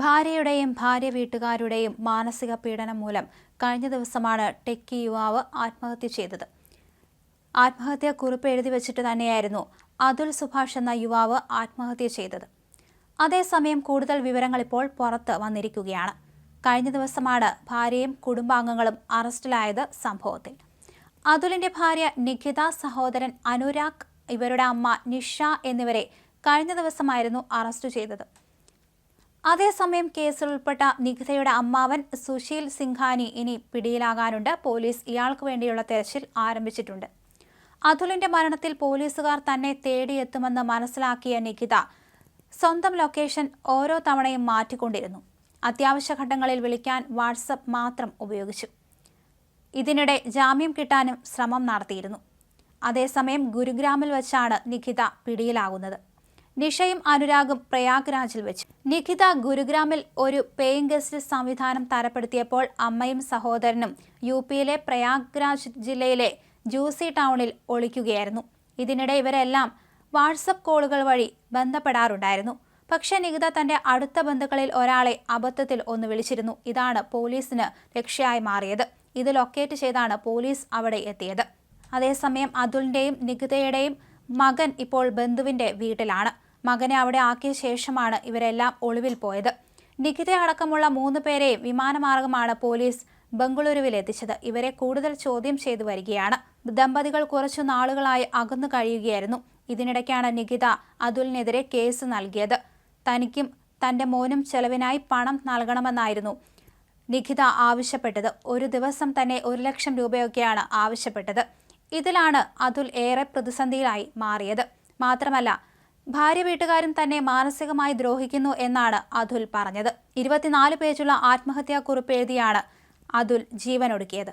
ഭാര്യയുടെയും ഭാര്യ വീട്ടുകാരുടെയും മാനസിക പീഡനം മൂലം കഴിഞ്ഞ ദിവസമാണ് ടെക്കി യുവാവ് ആത്മഹത്യ ചെയ്തത്. ആത്മഹത്യാ കുറിപ്പ് എഴുതി വെച്ചിട്ട് തന്നെയായിരുന്നു അതുൽ സുഭാഷ് എന്ന യുവാവ് ആത്മഹത്യ ചെയ്തത്. അതേസമയം കൂടുതൽ വിവരങ്ങൾ ഇപ്പോൾ പുറത്ത് വന്നിരിക്കുകയാണ്. കഴിഞ്ഞ ദിവസമാണ് ഭാര്യയും കുടുംബാംഗങ്ങളും അറസ്റ്റിലായത് സംഭവത്തിൽ. അതുലിന്റെ ഭാര്യ നിഖിത സഹോദരൻ അനുരാഗ് ഇവരുടെ അമ്മ നിഷ എന്നിവരെ കഴിഞ്ഞ ദിവസമായിരുന്നു അറസ്റ്റ് ചെയ്തത്. അതേസമയം കേസിൽ ഉൾപ്പെട്ട നിഖിതയുടെ അമ്മാവൻ സുശീൽ സിംഘാനി ഇനി പിടിയിലാകാനുണ്ട്. പോലീസ് ഇയാൾക്ക് വേണ്ടിയുള്ള തെരച്ചിൽ ആരംഭിച്ചിട്ടുണ്ട്. അതുലിന്റെ മരണത്തിൽ പോലീസുകാർ തന്നെ തേടിയെത്തുമെന്ന് മനസ്സിലാക്കിയ നിഖിത സ്വന്തം ലൊക്കേഷൻ ഓരോ തവണയും മാറ്റിക്കൊണ്ടിരുന്നു. അത്യാവശ്യ ഘട്ടങ്ങളിൽ വിളിക്കാൻ വാട്സപ്പ് മാത്രം ഉപയോഗിച്ചു. ഇതിനിടെ ജാമ്യം കിട്ടാനും ശ്രമം നടത്തിയിരുന്നു. അതേസമയം ഗുരുഗ്രാമിൽ വെച്ചാണ് നിഖിത പിടിയിലാകുന്നത്. നിഷയും അനുരാഗും പ്രയാഗ്രാജിൽ വെച്ച്. നിഖിത ഗുരുഗ്രാമിൽ ഒരു പേയിങ് ഗസ്റ്റ് സംവിധാനം തരപ്പെടുത്തിയപ്പോൾ അമ്മയും സഹോദരനും യു പിയിലെ പ്രയാഗ്രാജ് ജില്ലയിലെ ജൂസി ടൗണിൽ ഒളിക്കുകയായിരുന്നു. ഇതിനിടെ ഇവരെല്ലാം വാട്സപ്പ് കോളുകൾ വഴി ബന്ധപ്പെടാറുണ്ടായിരുന്നു. പക്ഷെ നികിത തന്റെ അടുത്ത ബന്ധുക്കളിൽ ഒരാളെ അബദ്ധത്തിൽ ഒന്ന് വിളിച്ചിരുന്നു. ഇതാണ് പോലീസിന് രക്ഷയായി മാറിയത്. ഇത് ലൊക്കേറ്റ് ചെയ്താണ് പോലീസ് അവിടെ എത്തിയത്. അതേസമയം അതുലിന്റെയും നികിതയുടെയും മകൻ ഇപ്പോൾ ബന്ധുവിന്റെ വീട്ടിലാണ്. മകനെ അവിടെ ആക്കിയ ശേഷമാണ് ഇവരെല്ലാം ഒളിവിൽ പോയത്. നികിത അടക്കമുള്ള മൂന്ന് പേരെയും വിമാനമാർഗമാണ് പോലീസ് ബംഗളൂരുവിൽ എത്തിച്ചത് ഇവരെ കൂടുതൽ ചോദ്യം ചെയ്തു വരികയാണ്. ദമ്പതികൾ കുറച്ചു നാളുകളായി അകന്നു കഴിയുകയായിരുന്നു. ഇതിനിടയ്ക്കാണ് നികിത അതുലിനെതിരെ കേസ് നൽകിയത്. തനിക്കും തന്റെ മോനും ചെലവിനായി പണം നൽകണമെന്നായിരുന്നു നിഖിത ആവശ്യപ്പെട്ടത്. ഒരു ദിവസം തന്നെ ഒരു ലക്ഷം രൂപയൊക്കെയാണ് ആവശ്യപ്പെട്ടത്. ഇതിലാണ് അതുൽ ഏറെ പ്രതിസന്ധിയിലായി മാറിയത്. മാത്രമല്ല ഭാര്യ വീട്ടുകാരും തന്നെ മാനസികമായി ദ്രോഹിക്കുന്നു എന്നാണ് അതുൽ പറഞ്ഞത്. ഇരുപത്തിനാല് പേജുള്ള ആത്മഹത്യാക്കുറിപ്പ് എഴുതിയാണ് അതുൽ ജീവനൊടുക്കിയത്.